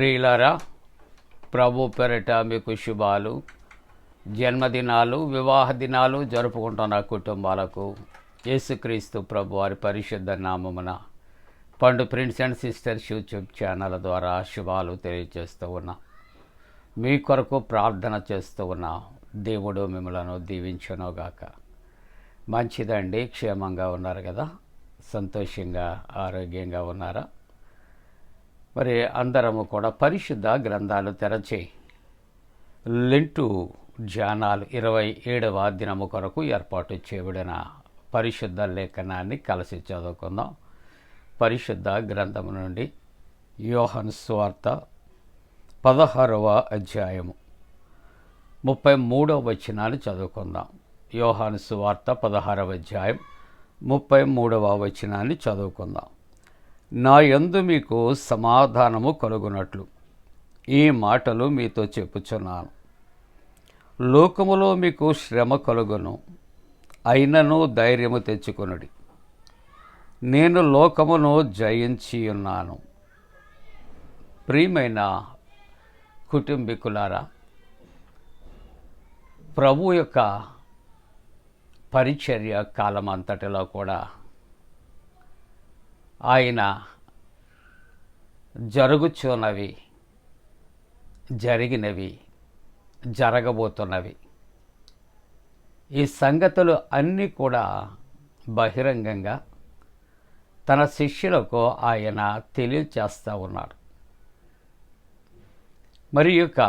ప్రియులరా ప్రభు పెరట మీకు శుభాలు. జన్మదినాలు వివాహ దినాలు జరుపుకుంటున్న కుటుంబాలకు యేసుక్రీస్తు ప్రభు వారి పరిశుద్ధ నామమున Pandu prince and sisters YouTube channel ద్వారా శుభాలు తెలియజేస్తూ ఉన్నా. మీ కొరకు ప్రార్థన చేస్తూ ఉన్నా. దేవుడు మిమ్మలను దీవించునుగాక. మంచిదండి క్షేమంగా ఉన్నారు కదా? సంతోషంగా ఆరోగ్యంగా ఉన్నారా? మరి అందరము కూడా పరిశుద్ధ గ్రంథాలు తెరచి లెంటు ధ్యానాలు ఇరవై ఏడవ దినము కొరకు ఏర్పాటు చేయబడిన పరిశుద్ధ లేఖనాన్ని కలిసి చదువుకుందాం. పరిశుద్ధ గ్రంథము నుండి యోహన్ స్వార్త పదహారవ అధ్యాయము ముప్పై మూడవ వచనాన్ని చదువుకుందాం. యోహాను సువార్త పదహారవ అధ్యాయం ముప్పై మూడవ వచనాన్ని చదువుకుందాం. నా యందు మీకు సమాధానము కలుగునట్లు. ఈ మాటలు మీతో చెప్పుచున్నాను. లోకములో మీకు శ్రమ కలుగును. అయినను ధైర్యము తెచ్చుకొనుడి. నేను లోకమును జయించి ఉన్నాను ప్రియమైన కుటుంబీకులారా ప్రభు యొక్క పరిచర్య కాలం అంతటిలో కూడా ఆయన జరుగుచున్నవి జరిగినవి జరగబోతున్నవి. ఈ సంగతులు అన్నీ కూడా బహిరంగంగా తన శిష్యులకు ఆయన తెలియచేస్తూ ఉన్నాడు. మరి యొక్క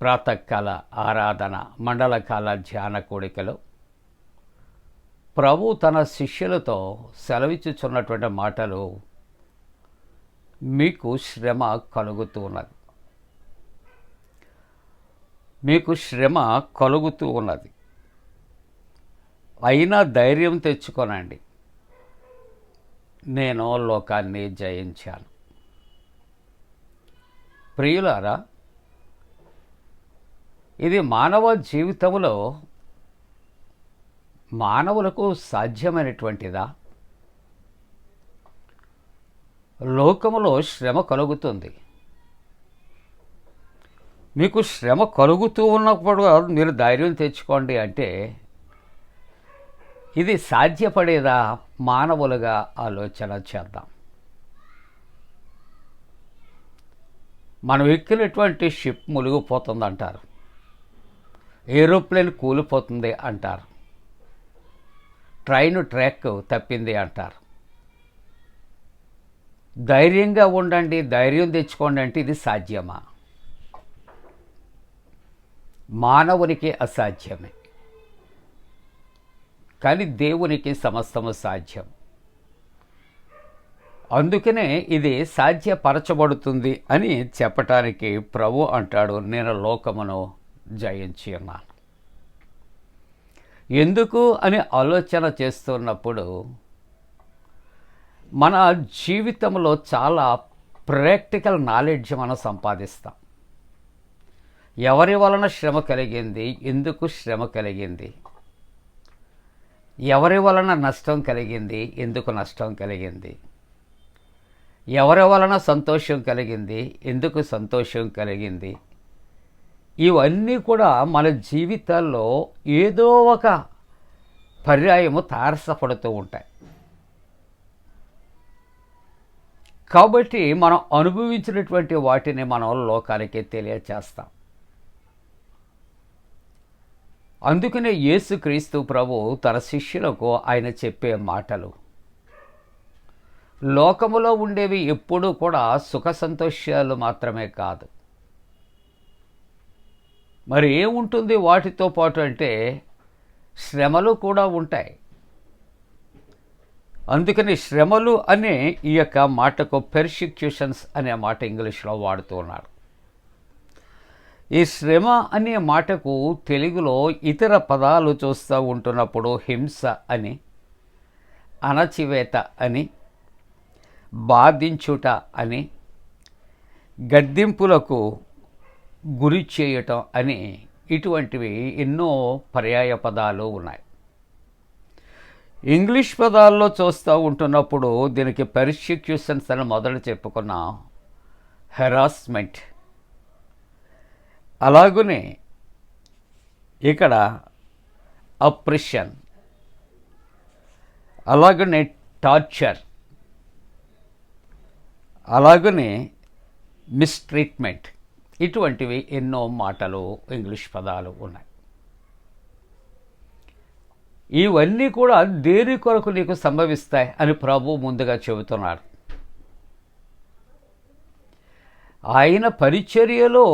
ప్రాతకాల ఆరాధన మండలకాల ధ్యాన కోడికలో ప్రభు తన శిష్యులతో సెలవిచ్చుచున్నటువంటి మాటలు మీకు శ్రమ కలుగుతూ ఉన్నది. మీకు శ్రమ కలుగుతూ ఉన్నది. అయినా ధైర్యం తెచ్చుకోనండి. నేను లోకాన్ని జయించాను. ప్రియులారా ఇది మానవ జీవితంలో మానవులకు సాధ్యమైనటువంటిదా? లోకములో శ్రమ కలుగుతుంది. మీకు శ్రమ కలుగుతూ ఉన్నప్పుడు మీరు ధైర్యం తెచ్చుకోండి అంటే ఇది సాధ్యపడేదా? మానవులుగా ఆలోచన చేద్దాం. మనం ఎక్కినటువంటి షిప్ మునిగిపోతుంది అంటారు ఏరోప్లేన్ కూలిపోతుంది అంటారు. ట్రైన్ ట్రాక్ తప్పింది అంటారు. ధైర్యంగా ఉండండి ధైర్యం తెచ్చుకోండి అంటే ఇది సాధ్యమా? మానవునికి అసాధ్యమే. కానీ దేవునికి సమస్తము సాధ్యం. అందుకనే ఇది సాధ్యపరచబడుతుంది అని చెప్పటానికి ప్రభు అంటాడు నేను లోకమును జయించి ఉన్నాను. ఎందుకు అని ఆలోచన చేస్తున్నప్పుడు మన జీవితంలో చాలా ప్రాక్టికల్ నాలెడ్జ్ మనం సంపాదిస్తాం. ఎవరి వలన శ్రమ కలిగింది? ఎందుకు శ్రమ కలిగింది? ఎవరి వలన నష్టం కలిగింది? ఎందుకు నష్టం కలిగింది? ఎవరి వలన సంతోషం కలిగింది? ఎందుకు సంతోషం కలిగింది? ఇవన్నీ కూడా మన జీవితాల్లో ఏదో ఒక పర్యాయము తారసపడుతూ ఉంటాయి. కాబట్టి మనం అనుభవించినటువంటి వాటిని మనం లోకానికి తెలియచేస్తాం. అందుకనే యేసుక్రీస్తు ప్రభు తన శిష్యులకు ఆయన చెప్పే మాటలు లోకములో ఉండేవి ఎప్పుడూ కూడా సుఖ సంతోషాలు మాత్రమే కాదు. మరి ఏముంటుంది వాటితో పాటు అంటే శ్రమలు కూడా ఉంటాయి. అందుకని శ్రమలు అనే ఈ యొక్క మాటకు పెర్సిక్యూషన్స్ అనే మాట ఇంగ్లీష్లో వాడుతూ ఉన్నారు. ఈ శ్రమ అనే మాటకు తెలుగులో ఇతర పదాలు చూస్తూ ఉంటున్నప్పుడు హింస అని అణచివేత అని బాధించుట అని గద్దింపులకు గురి చేయటం అని ఇటువంటివి ఎన్నో పర్యాయ పదాలు ఉన్నాయి. ఇంగ్లీష్ పదాల్లో చూస్తూ ఉంటున్నప్పుడు దీనికి పెర్సిక్యూషన్స్ అని మొదలు చెప్పుకున్న హెరాస్మెంట్. అలాగనే ఇక్కడ అప్రెషన్. అలాగనే టార్చర్. అలాగనే మిస్ట్రీట్మెంట్. ఇటువంటివి ఎన్నో మాటలు ఇంగ్లీష్ పదాలు ఉన్నాయి. ఇవన్నీ కూడా దేని కొరకు నీకు సంభవిస్తాయి అని ప్రభు ముందుగా చెబుతున్నాడు. ఆయన పరిచర్యలో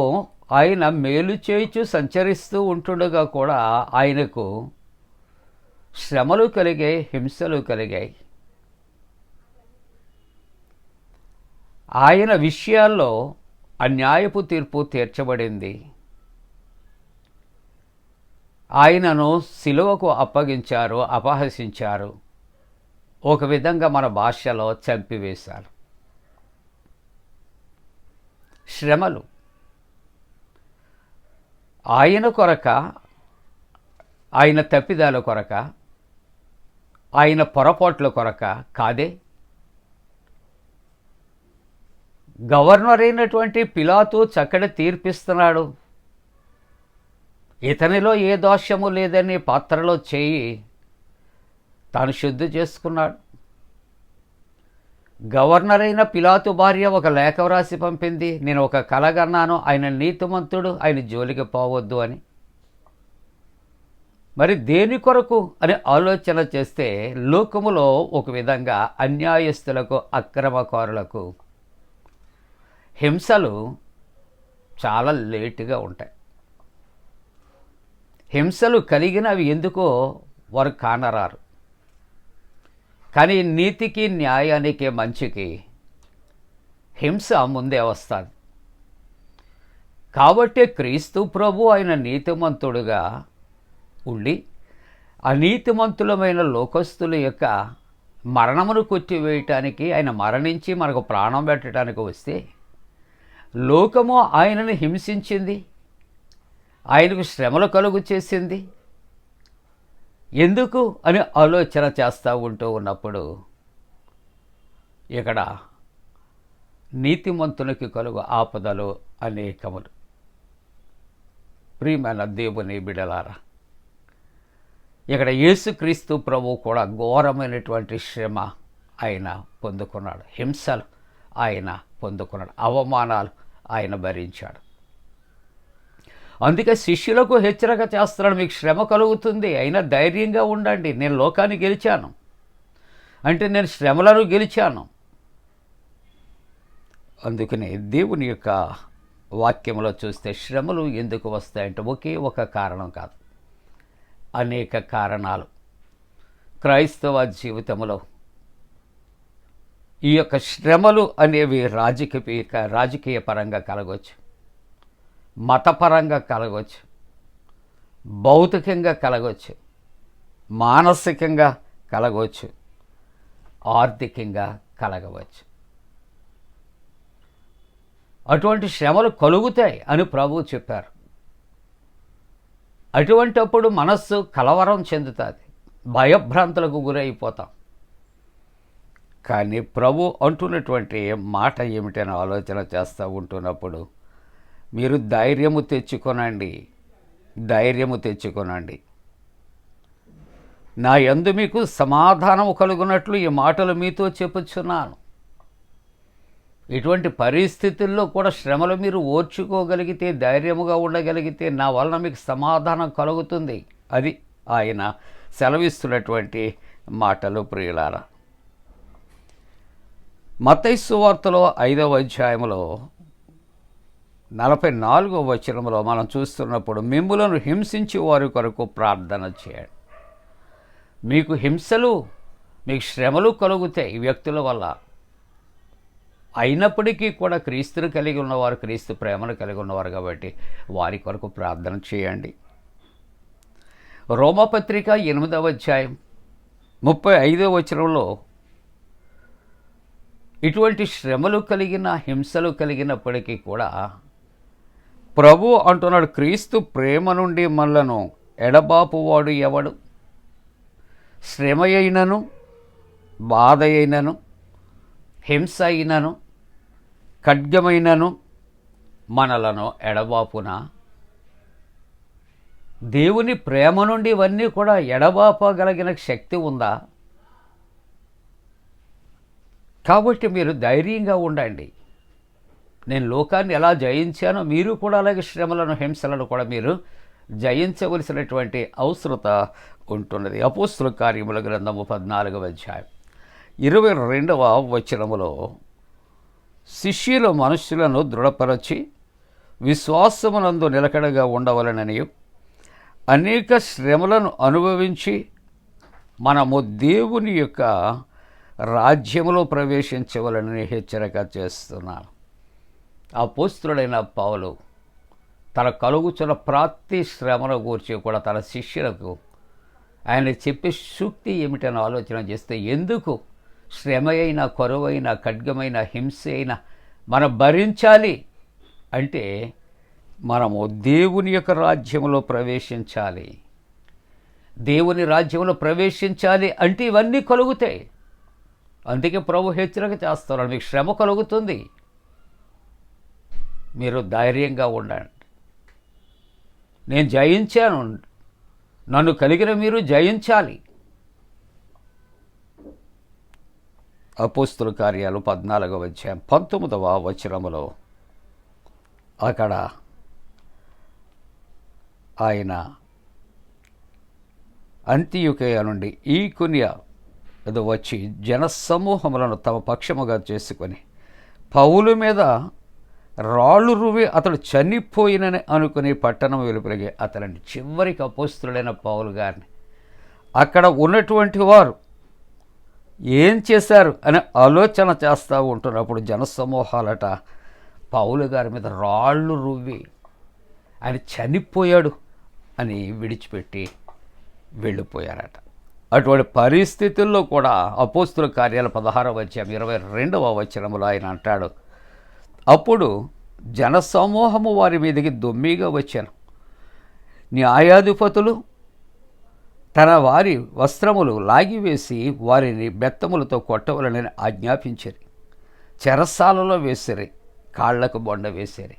ఆయన మేలు చేయిచు సంచరిస్తూ ఉంటుండగా కూడా ఆయనకు శ్రమలు కలిగాయి హింసలు కలిగాయి. ఆయన విషయాల్లో అన్యాయపు తీర్పు తీర్చబడింది. ఆయనను సిలువకు అప్పగించారు అపహసించారు. ఒక విధంగా మన భాషలో చంపివేశారు. శ్రమలు. ఆయన కొరక ఆయన తప్పిదాల కొరక ఆయన పొరపాట్ల కొరక కాదే? గవర్నర్ అయినటువంటి పిలాతు చక్కటి తీర్పిస్తున్నాడు. ఇతనిలో ఏ దోషము లేదని పాత్రలో చేయి తాను శుద్ధి చేసుకున్నాడు. గవర్నర్ అయిన పిలాతు భార్య ఒక లేఖ వ్రాసి పంపింది. నేను ఒక కలగన్నాను ఆయన నీతిమంతుడు. ఆయన జోలికి పోవద్దు అని. మరి దేని కొరకు అని ఆలోచన చేస్తే లోకములో ఒక విధంగా అన్యాయస్తులకు అక్రమకారులకు హింసలు చాలా లేటుగా ఉంటాయి. హింసలు కలిగినవి ఎందుకో వారు కానరారు. కానీ నీతికి న్యాయానికి మంచికి హింస ముందే వస్తుంది. కాబట్టి క్రీస్తు ప్రభు ఆయన నీతిమంతుడుగా ఉండి అనీతిమంతులమైన లోకస్తుల యొక్క మరణమును కొట్టివేయటానికి ఆయన మరణించి మనకు ప్రాణం పెట్టడానికి వస్తే లోకము ఆయనను హింసించింది. ఆయనకు శ్రమలు కలుగు చేసింది. ఎందుకు అని ఆలోచన చేస్తూ ఉంటూ ఉన్నప్పుడు ఇక్కడ నీతిమంతునికి కలుగు ఆపదలు అనేకములు. ప్రియమైన దేవుని బిడలారా ఇక్కడ యేసుక్రీస్తు ప్రభు కూడా ఘోరమైనటువంటి శ్రమ ఆయన పొందుకున్నాడు. హింసలు ఆయన పొందుకున్నాడు. అవమానాలు ఆయన భరించాడు. అందుకే శిష్యులకు హెచ్చరిక చేస్తున్నాడు మీకు శ్రమ కలుగుతుంది. అయినా ధైర్యంగా ఉండండి. నేను లోకాన్ని గెలిచాను. అంటే నేను శ్రమలను గెలిచాను. అందుకని దేవుని యొక్క వాక్యంలో చూస్తే శ్రమలు ఎందుకు వస్తాయంటే ఒకే ఒక కారణం కాదు. అనేక కారణాలు. క్రైస్తవ జీవితంలో ఈ యొక్క శ్రమలు అనేవి రాజకీయ రాజకీయ పరంగా కలగవచ్చు మతపరంగా కలగవచ్చు భౌతికంగా కలగవచ్చు మానసికంగా కలగవచ్చు ఆర్థికంగా కలగవచ్చు. అటువంటి శ్రమలు కలుగుతాయి అని ప్రభువు చెప్పారు. అటువంటప్పుడు మనస్సు కలవరం చెందుతుంది. భయభ్రాంతులకు గురైపోతాం. కానీ ప్రభు అంటున్నటువంటి మాట ఏమిటని ఆలోచన చేస్తూ ఉంటున్నప్పుడు మీరు ధైర్యము తెచ్చుకొనండి ధైర్యము తెచ్చుకొనండి. నా యందు మీకు సమాధానము కలుగునట్లు ఈ మాటలు మీతో చెప్పుచున్నాను. ఇటువంటి పరిస్థితుల్లో కూడా శ్రమలు మీరు ఓర్చుకోగలిగితే ధైర్యముగా ఉండగలిగితే నా వలన మీకు సమాధానం కలుగుతుంది. అది ఆయన సెలవిస్తున్నటువంటి మాటలు ప్రియులారా. మతైస్సు వార్తలో ఐదవ అధ్యాయంలో నలభై నాలుగవ వచనంలో మనం చూస్తున్నప్పుడు మిమ్ములను హింసించి వారి కొరకు ప్రార్థన చేయండి. మీకు హింసలు మీకు శ్రమలు కలుగుతాయి ఈ వ్యక్తుల వల్ల. అయినప్పటికీ కూడా క్రీస్తును కలిగి ఉన్నవారు క్రీస్తు ప్రేమను కలిగి ఉన్నవారు కాబట్టి వారి కొరకు ప్రార్థన చేయండి. రోమపత్రిక ఎనిమిదవ అధ్యాయం ముప్పై ఐదవ వచనంలో ఇటువంటి శ్రమలు కలిగిన హింసలు కలిగినప్పటికీ కూడా ప్రభు అంటున్నాడు క్రీస్తు ప్రేమ నుండి మనలను ఎడబాపువాడు ఎవడు? శ్రమ అయినను బాధ అయినను హింస అయినను ఖడ్గమైనను మనలను ఎడబాపున? దేవుని ప్రేమ నుండి ఇవన్నీ కూడా ఎడబాపగలిగిన శక్తి ఉందా? కాబట్టి మీరు ధైర్యంగా ఉండండి. నేను లోకాన్ని ఎలా జయించానో మీరు కూడా అలాగే శ్రమలను హింసలను కూడా మీరు జయించవలసినటువంటి అవసరత ఉంటున్నది. అపోస్తుల కార్యముల గ్రంథము పద్నాలుగవ అధ్యాయం. ఇరవై రెండవ వచనములో శిష్యుల మనుష్యులను దృఢపరచి విశ్వాసమునందు నిలకడగా ఉండవలనని అనేక శ్రమలను అనుభవించి మనము దేవుని యొక్క రాజ్యములో ప్రవేశించవలని హెచ్చరిక చేస్తున్నాను అపోస్తుడైన పావులు తన కలుగుచున్న ప్రతి శ్రమను గూర్చి కూడా తన శిష్యులకు ఆయన చెప్పే సూక్తి ఏమిటని ఆలోచన చేస్తే ఎందుకు? శ్రమ అయిన కరువైన ఖడ్గమైన హింస అయినా మనం భరించాలి అంటే మనము దేవుని యొక్క రాజ్యంలో ప్రవేశించాలి. దేవుని రాజ్యంలో ప్రవేశించాలి అంటే ఇవన్నీ కలుగుతాయి. అందుకే ప్రభు హెచ్చరిక చేస్తున్నాడు మీకు శ్రమ కలుగుతుంది. మీరు ధైర్యంగా ఉండండి. నేను జయించాను. నన్ను కలిగిన మీరు జయించాలి. అపోస్తుల కార్యాలు పద్నాలుగవ అధ్యాయం పంతొమ్మిదవ వచనములో అక్కడ ఆయన అంత్యుకయ నుండి ఈ కొనియా ఏదో వచ్చి జనసమూహములను తమ పక్షముగా చేసుకొని పౌలు మీద రాళ్ళు రువి అతడు చనిపోయినని అనుకుని పట్టణం వెలుపలిగే అతని చివరికి అపోస్తుడైన పౌలు గారిని అక్కడ ఉన్నటువంటి వారు ఏం చేశారు అనే ఆలోచన చేస్తూ ఉంటున్నప్పుడు జనసమూహాలట పౌలు గారి మీద రాళ్ళు రువ్వి ఆయన చనిపోయాడు అని విడిచిపెట్టి వెళ్ళిపోయారట. అటువంటి పరిస్థితుల్లో కూడా అపోస్తుల కార్యాల పదహారవ వచ్చాం ఇరవై రెండవ వచనములో ఆయన అంటాడు. అప్పుడు జనసమూహము వారి మీదకి దొమ్మిగా వచ్చాను. న్యాయాధిపతులు తన వారి వస్త్రములు లాగివేసి వారిని బెత్తములతో కొట్టవలని ఆజ్ఞాపించారు. చెరసాలలో వేసిరి కాళ్ళకు బొండ వేసిరి.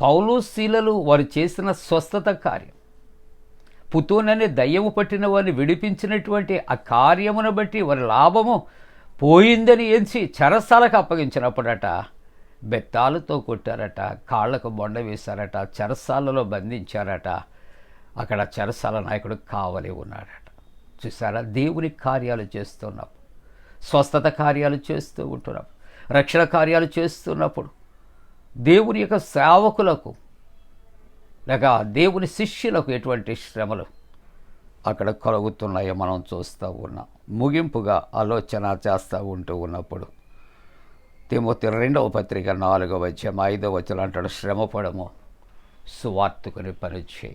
పౌలు శీలలు వారు చేసిన స్వస్థత కార్యం. పుతూననే దయ్యము పట్టిన వారిని విడిపించినటువంటి ఆ కార్యమును బట్టి వారి లాభము పోయిందని ఎంచి చెరసాలకు అప్పగించినప్పుడట బెత్తాలతో కొట్టారట కాళ్ళకు బొండ వేశారట చెరసాలలో బంధించారట. అక్కడ చెరసాల నాయకుడు కావలి ఉన్నాడట. చూసారా దేవుని కార్యాలు చేస్తున్నప్పుడు స్వస్థత కార్యాలు చేస్తూ ఉంటున్నాం రక్షణ కార్యాలు చేస్తున్నప్పుడు దేవుని యొక్క సేవకులకు లేక దేవుని శిష్యులకు ఎటువంటి శ్రమలు అక్కడ కలుగుతున్నాయో మనం చూస్తూ ఉన్నాం. ముగింపుగా ఆలోచన చేస్తూ ఉంటూ ఉన్నప్పుడు తిమోతి రెండవ పత్రిక నాలుగవ వచ్చాం ఐదవ వచ్చిన అంటాడు శ్రమపడము సువార్తకుని పనిచేయం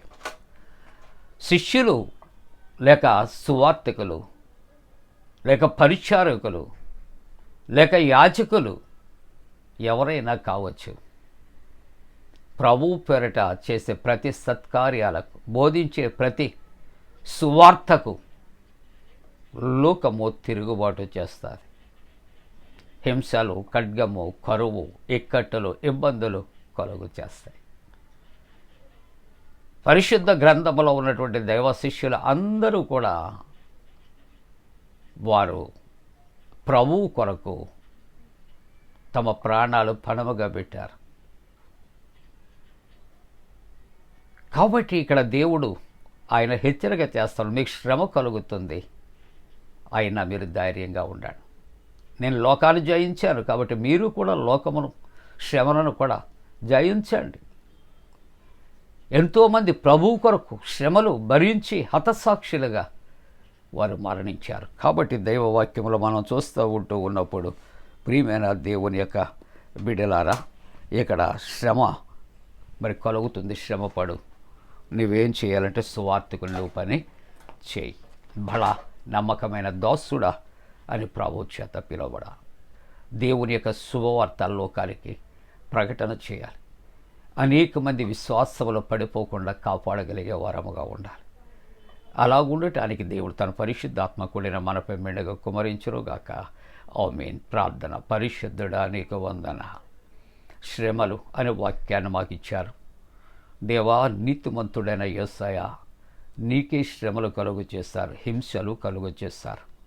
శిష్యులు లేక సువార్తికులు లేక పరిచారకులు లేక యాచకులు ఎవరైనా కావచ్చు. ప్రభు పేరట చేసే ప్రతి సత్కార్యాలకు బోధించే ప్రతి సువార్తకు లోకము తిరుగుబాటు చేస్తారు హింసలు ఖడ్గము కరువు ఇక్కట్టలు ఇబ్బందులు కలుగు చేస్తాయి. పరిశుద్ధ గ్రంథములో ఉన్నటువంటి దైవ శిష్యులు అందరూ కూడా వారు ప్రభువు కొరకు తమ ప్రాణాలు పణముగా పెట్టారు కాబట్టి ఇక్కడ దేవుడు ఆయన హెచ్చరిక చేస్తాడు మీకు శ్రమ కలుగుతుంది. అయినా మీరు ధైర్యంగా ఉండాలి నేను లోకాన్ని జయించాను కాబట్టి మీరు కూడా లోకమును శ్రమలను కూడా జయించండి. ఎంతోమంది ప్రభువు కొరకు శ్రమలు భరించి హతసాక్షులుగా వారు మరణించారు. కాబట్టి దైవవాక్యములు మనం చూస్తూ ఉంటూ ఉన్నప్పుడు ప్రియమైన దేవుని యొక్క బిడలారా ఇక్కడ శ్రమ మరి కలుగుతుంది శ్రమపడు. నువ్వేం చేయాలంటే సువార్తకు నువ్వు పని చేయి. బళ నమ్మకమైన దాసుడా అని ప్రభు చేత పిలువబడ దేవుని యొక్క శుభవార్త లోకానికి ప్రకటన చేయాలి. అనేక మంది విశ్వాసములో పడిపోకుండా కాపాడగలిగే వరముగా ఉండాలి. అలా ఉండటానికి దేవుడు తన పరిశుద్ధాత్మ కూడిన మనపై మెండగా కుమరించరుగాక ఓ మీన్ ప్రార్థన పరిశుద్ధుడా నీకు వందన శ్రమలు అనే వాక్యాన్ని మాకు ఇచ్చారు. దేవా నీతిమంతుడైన యేసయ నీకే శ్రమలు కలుగు చేస్తారు హింసలు కలుగు చేస్తారు.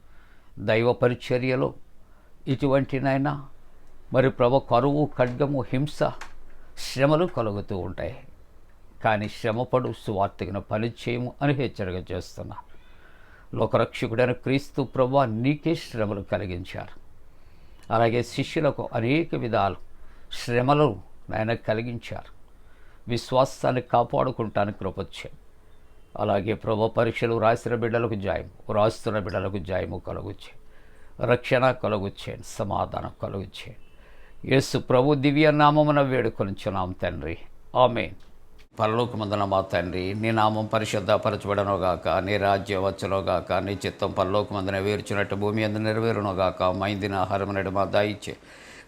దైవ పరిచర్యలో ఇటువంటినైనా మరి ప్రభు కరువు ఖడ్గము హింస శ్రమలు కలుగుతూ ఉంటాయి. కానీ శ్రమపడు సువార్తగిన పని చేయము అని హెచ్చరిక చేస్తున్నా. లోకరక్షకుడైన క్రీస్తు ప్రభు నీకే శ్రమలు కలిగించారు. అలాగే శిష్యులకు అనేక విధాలు శ్రమలు ఆయన కలిగించారు. విశ్వాసాన్ని కాపాడుకుంటానికి కృపొచ్చాయి. అలాగే ప్రభు పరీక్షలు రాసిన బిడ్డలకు జాయము రాస్తున్న బిడ్డలకు జాయము కలుగుచ్చే రక్షణ కలుగుచ్చే సమాధానం కలుగుచ్చే యేసు ప్రభు దివ్య నామమున వేడుకొనిచున్నాం తండ్రి. ఆమె పరలోకమందున మా తండ్రి నీ నామం పరిశుద్ధపరచబడనుగాక నీ రాజ్యం వచ్చునుగాక నీ చిత్తం పరలోకమందున వేర్చినట్టు భూమి అందు నెరవేరునుగాక మైందిన ఆహారం నడు మా దాయిచ్చే